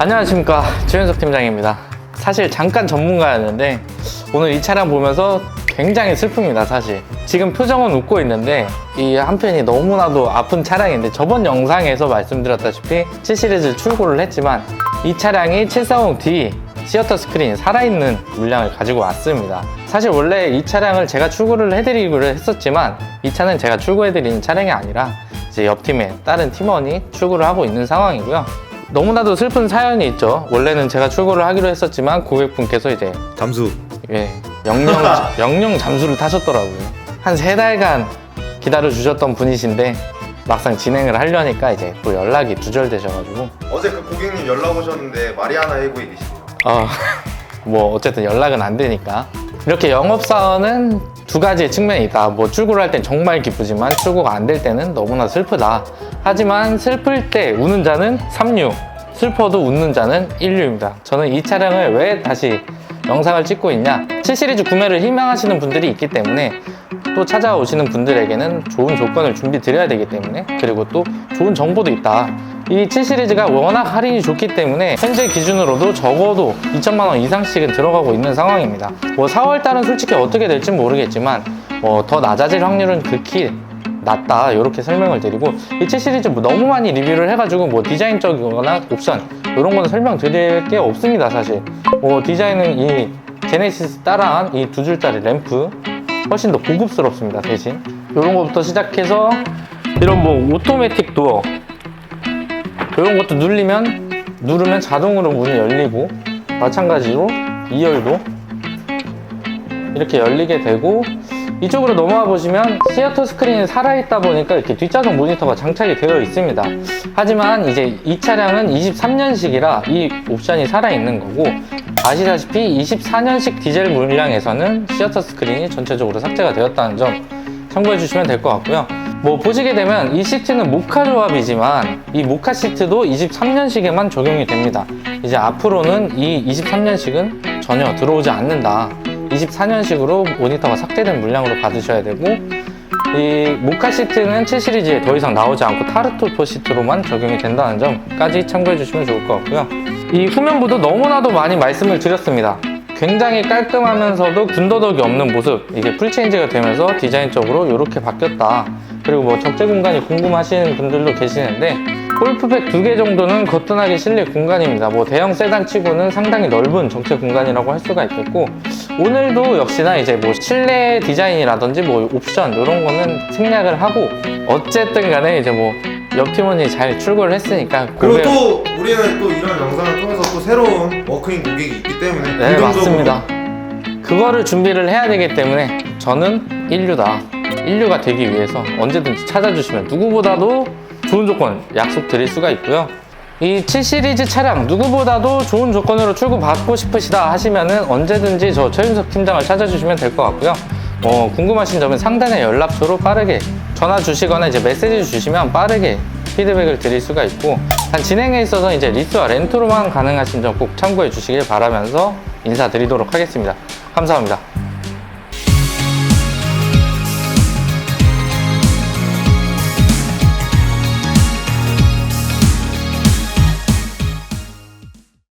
안녕하십니까. 조현석 팀장입니다. 사실 잠깐 전문가였는데 오늘 이 차량 보면서 굉장히 슬픕니다 사실. 지금 표정은 웃고 있는데 이 한편이 너무나도 아픈 차량인데 저번 영상에서 말씀드렸다시피 7 시리즈 출고를 했지만 이 차량이 740D 시어터 스크린 살아있는 물량을 가지고 왔습니다. 사실 원래 이 차량을 제가 출고를 해드리기로 했었지만 이 차는 제가 출고해드리는 차량이 아니라 이제 옆 팀에 다른 팀원이 출고를 하고 있는 상황이고요 너무나도 슬픈 사연이 있죠. 원래는 제가 출고를 하기로 했었지만 고객분께서 이제 잠수 예, 영영 영영 잠수를 타셨더라고요. 한 세 달간 기다려 주셨던 분이신데 막상 진행을 하려니까 이제 또 연락이 두절되셔가지고 어제 그 고객님 연락 오셨는데 마리아나 해구에 계시네요 어, 뭐 어쨌든 연락은 안 되니까 이렇게 영업 사원은 두 가지 의 측면이 있다. 뭐 출고를 할 땐 정말 기쁘지만 출고가 안 될 때는 너무나 슬프다. 하지만 슬플 때 우는 자는 36, 슬퍼도 웃는 자는 16입니다. 저는 이 차량을 왜 다시 영상을 찍고 있냐? 7 시리즈 구매를 희망하시는 분들이 있기 때문에 또 찾아오시는 분들에게는 좋은 조건을 준비 드려야 되기 때문에 그리고 또 좋은 정보도 있다. 이 7 시리즈가 워낙 할인이 좋기 때문에 현재 기준으로도 적어도 2천만 원 이상씩은 들어가고 있는 상황입니다. 뭐 4월 달은 솔직히 어떻게 될지 모르겠지만 뭐 더 낮아질 확률은 극히 낮다 이렇게 설명을 드리고 이 7 시리즈 뭐 너무 많이 리뷰를 해가지고 뭐 디자인적이거나 옵션 이런 거는 설명드릴 게 없습니다 사실. 뭐 디자인은 이 제네시스 따라한 이 두 줄짜리 램프 훨씬 더 고급스럽습니다 대신. 이런 것부터 시작해서 이런 뭐 오토매틱 도어 이런 것도 누르면 누르면 자동으로 문이 열리고 마찬가지로 2열도 이렇게 열리게 되고 이쪽으로 넘어와 보시면 시어터 스크린이 살아있다 보니까 이렇게 뒷좌석 모니터가 장착이 되어 있습니다. 하지만 이제 이 차량은 23년식이라 이 옵션이 살아있는 거고 아시다시피 24년식 디젤 물량에서는 시어터 스크린이 전체적으로 삭제가 되었다는 점 참고해 주시면 될 것 같고요. 뭐 보시게 되면 이 시트는 모카 조합이지만 이 모카 시트도 23년식에만 적용이 됩니다. 이제 앞으로는 이 23년식은 전혀 들어오지 않는다. 24년식으로 모니터가 삭제된 물량으로 받으셔야 되고 이 모카 시트는 7 시리즈에 더 이상 나오지 않고 타르토 포 시트로만 적용이 된다는 점까지 참고해 주시면 좋을 것 같고요. 이 후면부도 너무나도 많이 말씀을 드렸습니다. 굉장히 깔끔하면서도 군더더기 없는 모습 이게 풀체인지가 되면서 디자인적으로 이렇게 바뀌었다 그리고 뭐 적재 공간이 궁금하시는 분들도 계시는데 골프백 두 개 정도는 거뜬하게 실릴 공간입니다 뭐 대형 세단 치고는 상당히 넓은 적재 공간이라고 할 수가 있겠고 오늘도 역시나 이제 뭐 실내 디자인이라든지 뭐 옵션 이런 거는 생략을 하고 어쨌든 간에 이제 뭐 옆 팀원이 잘 출고를 했으니까 그리고 또 우리는 또 이런 영상을 통해서 또 새로운 워크인 고객이 있기 때문에 네, 맞습니다. 그거를 준비를 해야 되기 때문에 저는 인류다. 인류가 되기 위해서 언제든지 찾아주시면 누구보다도 좋은 조건 약속 드릴 수가 있고요. 이 7 시리즈 차량 누구보다도 좋은 조건으로 출고 받고 싶으시다 하시면은 언제든지 저 최윤석 팀장을 찾아주시면 될 것 같고요. 어, 궁금하신 점은 상단의 연락처로 빠르게 전화 주시거나 이제 메시지 주시면 빠르게 피드백을 드릴 수가 있고 단 진행에 있어서 이제 리스와 렌트로만 가능하신 점 꼭 참고해 주시길 바라면서 인사드리도록 하겠습니다. 감사합니다.